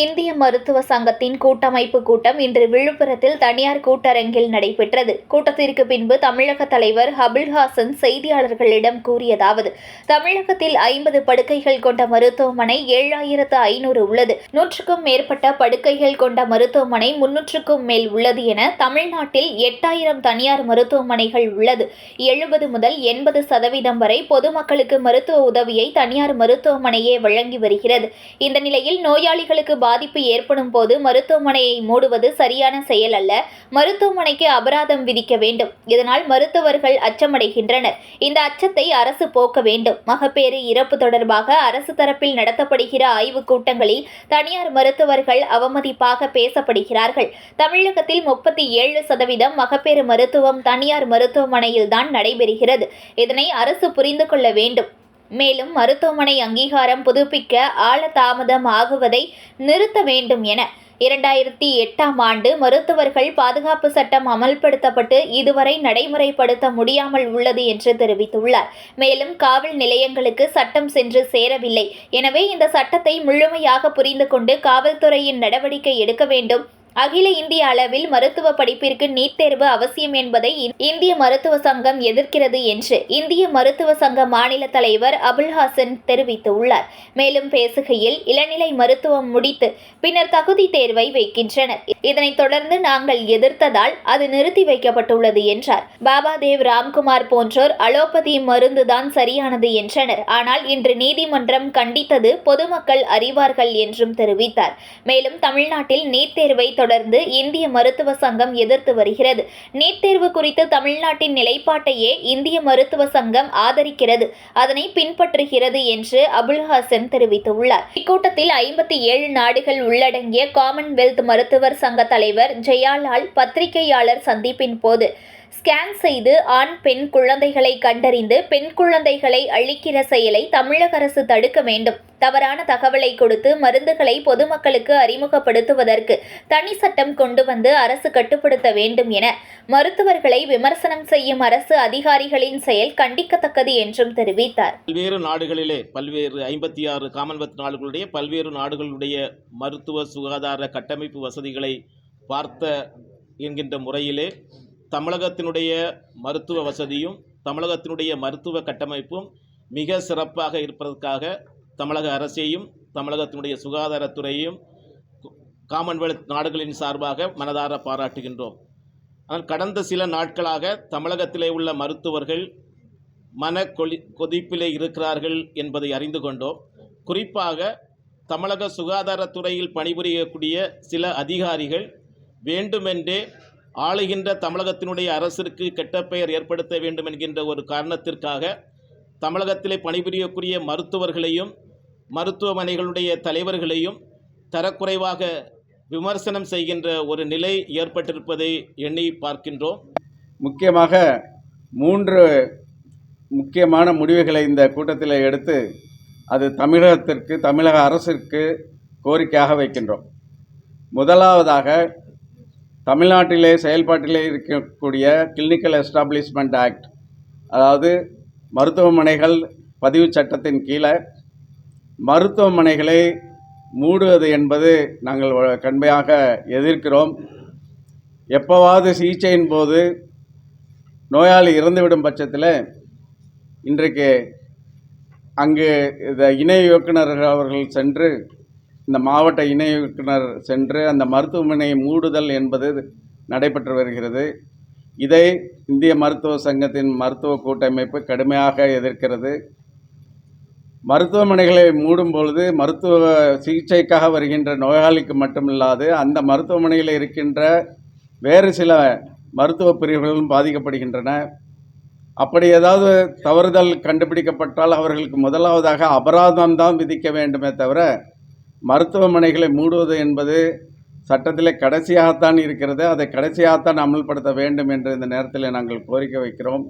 இந்திய மருத்துவ சங்கத்தின் கூட்டமைப்பு கூட்டம் இன்று விழுப்புரத்தில் தனியார் கூட்டரங்கில் நடைபெற்றது. கூட்டத்திற்கு பின்பு தமிழக தலைவர் ஹபில்ஹாசன் செய்தியாளர்களிடம் கூறியதாவது தமிழகத்தில் ஐம்பது படுக்கைகள் கொண்ட மருத்துவமனை ஏழாயிரத்து ஐநூறு உள்ளது. நூற்றுக்கும் மேற்பட்ட படுக்கைகள் கொண்ட மருத்துவமனை முன்னூற்றுக்கும் மேல் உள்ளது என தமிழ்நாட்டில் எட்டாயிரம் தனியார் மருத்துவமனைகள் உள்ளது. எழுபது முதல் எண்பது சதவீதம் வரை பொதுமக்களுக்கு மருத்துவ உதவியை தனியார் மருத்துவமனையே வழங்கி வருகிறது. இந்த நிலையில் நோயாளிகளுக்கு பாதிப்பு ஏற்படும் போது மருத்துவமனையை மூடுவது சரியான செயல் அல்ல. மருத்துவமனைக்கு அபராதம் விதிக்க வேண்டும். இதனால் மருத்துவர்கள் அச்சமடைகின்றனர். இந்த அச்சத்தை அரசு போக்க வேண்டும். மகப்பேறு இறப்பு தொடர்பாக அரசு தரப்பில் நடத்தப்படுகிற ஆய்வுக் கூட்டங்களில் தனியார் மருத்துவர்கள் அவமதிப்பாக பேசப்படுகிறார்கள். தமிழகத்தில் முப்பத்தி ஏழு சதவீதம் மகப்பேறு மருத்துவம் தனியார் மருத்துவமனையில்தான் நடைபெறுகிறது. இதனை அரசு புரிந்து கொள்ள வேண்டும். மேலும் மருத்துவமனை அங்கீகாரம் புதுப்பிக்க ஆழதாமதம் ஆகுவதை நிறுத்த வேண்டும் என இரண்டாயிரத்தி எட்டாம் ஆண்டு மருத்துவர்கள் பாதுகாப்பு சட்டம் அமல்படுத்தப்பட்டு இதுவரை நடைமுறைப்படுத்த முடியாமல் உள்ளது என்று தெரிவித்துள்ளார். மேலும் காவல் நிலையங்களுக்கு சட்டம் சென்று சேரவில்லை. எனவே இந்த சட்டத்தை முழுமையாக புரிந்து கொண்டு காவல்துறையின் நடவடிக்கை எடுக்க வேண்டும். அகில இந்திய அளவில் மருத்துவ படிப்பிற்கு நீட் தேர்வு அவசியம் என்பதை இந்திய மருத்துவ சங்கம் எதிர்க்கிறது என்று இந்திய மருத்துவ சங்க மாநில தலைவர் அபுல்ஹாசன் தெரிவித்துள்ளார். மேலும் பேசுகையில் இளநிலை மருத்துவம் முடித்து பின்னர் தகுதி தேர்வை வைக்கின்றனர். இதனைத் தொடர்ந்து நாங்கள் எதிர்த்ததால் அது நிறுத்தி வைக்கப்பட்டுள்ளது என்றார். பாபாதேவ் ராம்குமார் போன்றோர் அலோபதி மருந்துதான் சரியானது என்றனர். ஆனால் இன்று நீதிமன்றம் கண்டித்தது பொதுமக்கள் அறிவார்கள் என்றும் தெரிவித்தார். மேலும் தமிழ்நாட்டில் நீட் தேர்வை தொடர்ந்து இந்திய மருத்துவ சங்கம் எதிர்த்து வருகிறது. நீட் தேர்வு குறித்து தமிழ்நாட்டின் நிலைப்பாட்டையே இந்திய மருத்துவ சங்கம் ஆதரிக்கிறது. அதனை பின்பற்றுகிறது என்று அபுல்ஹாசன் தெரிவித்துள்ளார். இக்கூட்டத்தில் ஐம்பத்தி ஏழு நாடுகள் உள்ளடங்கிய காமன்வெல்த் மருத்துவர் சங்க தலைவர் ஜெயாலால் பத்திரிகையாளர் சந்திப்பின் போது ஸ்கேன் செய்து ஆண் பெண் குழந்தைகளை கண்டறிந்து பெண் குழந்தைகளை அழிக்கிற செயலை தமிழக அரசு தடுக்க வேண்டும். தவறான தகவலை கொடுத்து மருந்துகளை பொதுமக்களுக்கு அறிமுகப்படுத்துவதற்கு தனி சட்டம் கொண்டு வந்து அரசு கட்டுப்படுத்த வேண்டும் என மருத்துவர்களை விமர்சனம் செய்யும் அரசு அதிகாரிகளின் செயல் கண்டிக்கத்தக்கது என்றும் தெரிவித்தார். பல்வேறு நாடுகளிலே பல்வேறு ஐம்பத்தி ஆறு காமன்வெல்த் நாடுகளுடைய பல்வேறு நாடுகளுடைய மருத்துவ சுகாதார கட்டமைப்பு வசதிகளை பார்த்த என்கின்ற முறையிலே தமிழகத்தினுடைய மருத்துவ வசதியும் தமிழகத்தினுடைய மருத்துவ கட்டமைப்பும் மிக சிறப்பாக இருப்பதற்காக தமிழக அரசையும் தமிழகத்தினுடைய சுகாதாரத்துறையையும் காமன்வெல்த் நாடுகளின் சார்பாக மனதார பாராட்டுகின்றோம். ஆனால் கடந்த சில நாட்களாக தமிழகத்திலே உள்ள மருத்துவர்கள் மன கொலி கொதிப்பிலே இருக்கிறார்கள் என்பதை அறிந்து கொண்டோம். குறிப்பாக தமிழக சுகாதாரத்துறையில் பணிபுரியக்கூடிய சில அதிகாரிகள் வேண்டுமென்றே ஆளுகின்ற தமிழகத்தினுடைய அரசிற்கு கெட்ட பெயர் ஏற்படுத்த வேண்டும் என்கின்ற ஒரு காரணத்திற்காக தமிழகத்திலே பணிபுரியக்கூடிய மருத்துவர்களையும் மருத்துவமனைகளுடைய தலைவர்களையும் தரக்குறைவாக விமர்சனம் செய்கின்ற ஒரு நிலை ஏற்பட்டிருப்பதை எண்ணி பார்க்கின்றோம். முக்கியமாக மூன்று முக்கியமான முடிவுகளை இந்த கூட்டத்தில் எடுத்து அது தமிழகத்திற்கு தமிழக அரசிற்கு கோரிக்கையாக வைக்கின்றோம். முதலாவதாக தமிழ்நாட்டிலே செயல்பாட்டிலே இருக்கக்கூடிய கிளினிக்கல் எஸ்டாப்ளிஷ்மெண்ட் ஆக்ட் அதாவது மருத்துவமனைகள் பதிவு சட்டத்தின் கீழே மருத்துவமனைகளை மூடுவது என்பது நாங்கள் வ- எதிர்க்கிறோம். எப்போவாவது சிகிச்சையின் போது நோயாளி இறந்துவிடும் பட்சத்தில் இன்றைக்கு அங்கு இந்த இணை இயக்குநர்கள் அவர்கள் சென்று இந்த மாவட்ட இணை சென்று அந்த மருத்துவமனையை மூடுதல் என்பது நடைபெற்று வருகிறது. இதை இந்திய மருத்துவ சங்கத்தின் மருத்துவ கூட்டமைப்பு கடுமையாக எதிர்க்கிறது. மருத்துவமனைகளை மூடும் பொழுது மருத்துவ சிகிச்சைக்காக வருகின்ற நோயாளிக்கு மட்டுமில்லாது அந்த மருத்துவமனையில் இருக்கின்ற வேறு சில மருத்துவ பிரிவுகளும் பாதிக்கப்படுகின்றன. அப்படி ஏதாவது தவறுதல் கண்டுபிடிக்கப்பட்டால் அவர்களுக்கு முதலாவதாக அபராதம் தான் விதிக்க வேண்டுமே தவிர மருத்துவமனைகளை மூடுவது என்பது சட்டத்திலே கடைசியாகத்தான் இருக்கிறது. அதை கடைசியாகத்தான் அமல்படுத்த வேண்டும் என்று இந்த நேரத்தில் நாங்கள் கோரிக்கை வைக்கிறோம்.